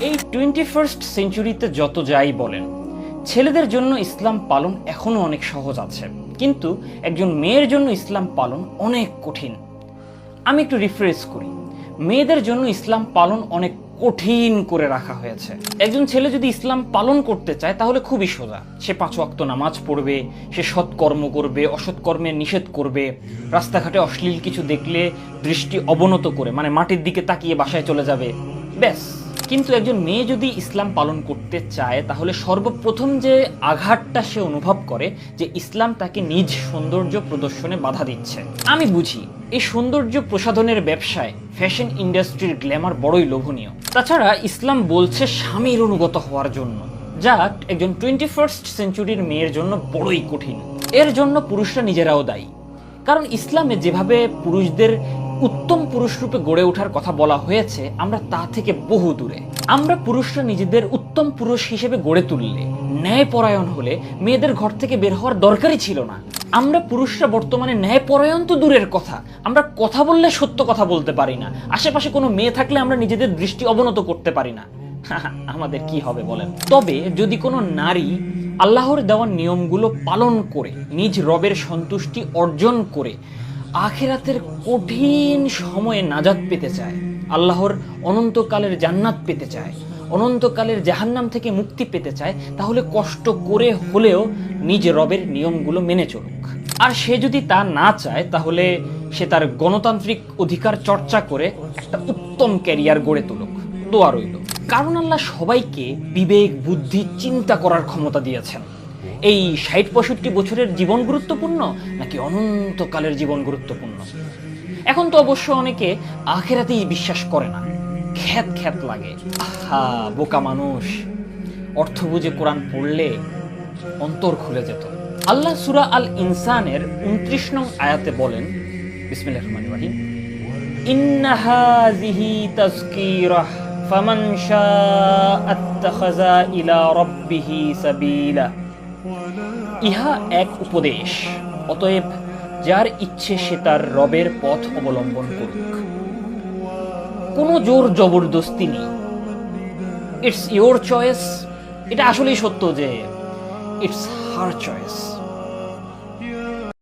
এই twenty first সেঞ্চুরিতে যত যাই বলেন, ছেলেদের জন্য ইসলাম পালন এখনও অনেক সহজ আছে। কিন্তু একজন মেয়ের জন্য ইসলাম পালন অনেক কঠিন। আমি একটু রিফ্রেশ করি। মেয়েদের জন্য ইসলাম পালন অনেক কঠিন করে রাখা হয়েছে। একজন ছেলে যদি ইসলাম পালন করতে চায়, তাহলে খুবই সোজা। সে পাঁচ ওয়াক্ত নামাজ পড়বে, সে সৎকর্ম করবে অসৎকর্মে নিষেধ করবে, রাস্তাঘাটে অশ্লীল কিছু দেখলে দৃষ্টি অবনত করে মানে মাটির দিকে তাকিয়ে বাসায় চলে যাবে। ব্যাস। কিন্তু একজন মেয়ে যদি ইসলাম পালন করতে চায়, তাহলে সর্বপ্রথম যে আঘাতটা সে অনুভব করে, যে ইসলাম তাকে নিজ সৌন্দর্য প্রদর্শনে বাধা দিচ্ছে। আমি বুঝি, এই সৌন্দর্য প্রসাধনের ব্যবসায় ফ্যাশন ইন্ডাস্ট্রির গ্ল্যামার বড়ই লোভনীয়। তাছাড়া ইসলাম বলছে স্বামীর অনুগত হওয়ার জন্য। যা একজন টোয়েন্টি ফার্স্ট সেঞ্চুরির মেয়ের জন্য বড়ই কঠিন। এর জন্য পুরুষরা নিজেরাও দায়ী। কারণ ইসলামে যেভাবে পুরুষদের উত্তম পুরুষ রূপে গড়ে ওঠার কথা বলা হয়েছে, আমরা তা থেকে বহু দূরে। আমরা পুরুষরা নিজেদের উত্তম পুরুষ হিসেবে গড়ে তুললে, ন্যায়পরায়ণ হলে মেয়েদের ঘর থেকে বের হওয়ার দরকারই ছিল না। আমরা পুরুষরা বর্তমানে ন্যায়পরায়ণ তো দূরের কথা, আমরা কথা বললে সত্য কথা বলতে পারি না। আশেপাশে কোনো মেয়ে থাকলে আমরা নিজেদের দৃষ্টি অবনত করতে পারি না। আমাদের কি হবে বলেন? তবে যদি কোনো নারী আল্লাহর দেওয়া নিয়মগুলো পালন করে, নিজ রবের সন্তুষ্টি অর্জন করে, আখেরাতের কঠিন সময়ে নাজাত পেতে চায়, আল্লাহর অনন্তকালের জান্নাত পেতে চায়, অনন্তকালের জাহান্নাম থেকে মুক্তি পেতে চায়, তাহলে কষ্ট করে হলেও নিজ রবের নিয়মগুলো মেনে চলুক। আর সে যদি তা না চায়, তাহলে সে তার গণতান্ত্রিক অধিকার চর্চা করে একটা উত্তম ক্যারিয়ার গড়ে তুলুক। দোয়া রইল। কারণ আল্লাহ সবাইকে বিবেক, বুদ্ধি, চিন্তা করার ক্ষমতা দিয়েছেন। এই ষাট পঁয়ষট্টি বছরের জীবন গুরুত্বপূর্ণ নাকি অনন্তকালের জীবন গুরুত্বপূর্ণ? এখন তো অবশ্য অনেকে আখেরাতেই বিশ্বাস করে না। খ্যাত খ্যাত লাগে। আহা, বোকা মানুষ। অর্থ বুঝে কোরআন পড়লে অন্তর খুলে যেত। আল্লাহ সুরা আল ইনসানের উনত্রিশ নং আয়াতে বলেন বিসমিল্লাহ রহমান রাহিম ফামান শাআ আত্তাখাযা ইলা রাব্বিহি সাবিলা ইহা এক উপদেশ। অতএব যার ইচ্ছে সে তার রবের পথ অবলম্বন করুক। কোনো জোর জবরদস্তি নেই। ইটস ইওর চয়েস এটা আসলেই সত্য যে ইটস হার চয়েস